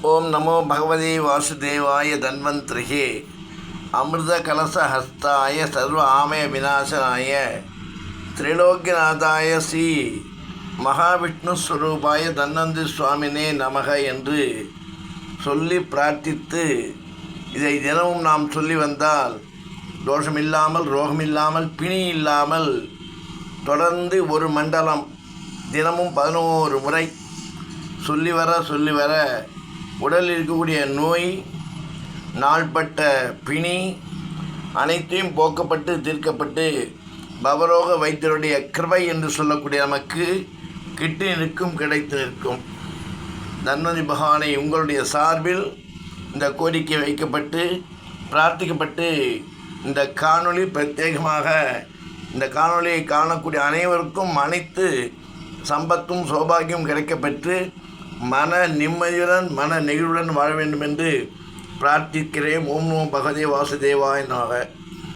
ஓம் நமோ பகவதி வாசுதேவாய தன்வந்திரிகே. அமிர்த கலசஹஸ்தாய சர்வ ஆமய விநாசனாய திரிலோக்கியநாதாய ஸ்ரீ மகாவிஷ்ணு ஸ்வரூபாய தன்னந்தி சுவாமினே நமக என்று சொல்லி பிரார்த்தித்து இதை தினமும் நாம் சொல்லி வந்தால் தோஷமில்லாமல் ரோகமில்லாமல் பிணி இல்லாமல் தொடர்ந்து ஒரு மண்டலம் தினமும் பதினோரு முறை சொல்லி வர சொல்லி வர உடலில் இருக்கக்கூடிய நோய் நாள்பட்ட பிணி அனைத்தையும் போக்கப்பட்டு தீர்க்கப்பட்டு பவரோக வைத்தியருடைய கிருபை என்று சொல்லக்கூடிய நமக்கு கிட்டு நிற்கும் கிடைத்து நிற்கும். தன்வந்தி பகவானை உங்களுடைய சார்பில் இந்த கோரிக்கை வைக்கப்பட்டு பிரார்த்திக்கப்பட்டு இந்த காணொளி பிரத்யேகமாக இந்த காணொளியை காணக்கூடிய அனைவருக்கும் அனைத்து சம்பத்தும் சௌபாகியம் கிடைக்கப்பெற்று மன நிம்மதியுடன் மன நெகிழ்வுடன் வாழ வேண்டும் என்று பிரார்த்திக்கிறேன். ஓம் நமோ பகதே வாசுதேவாய நாக.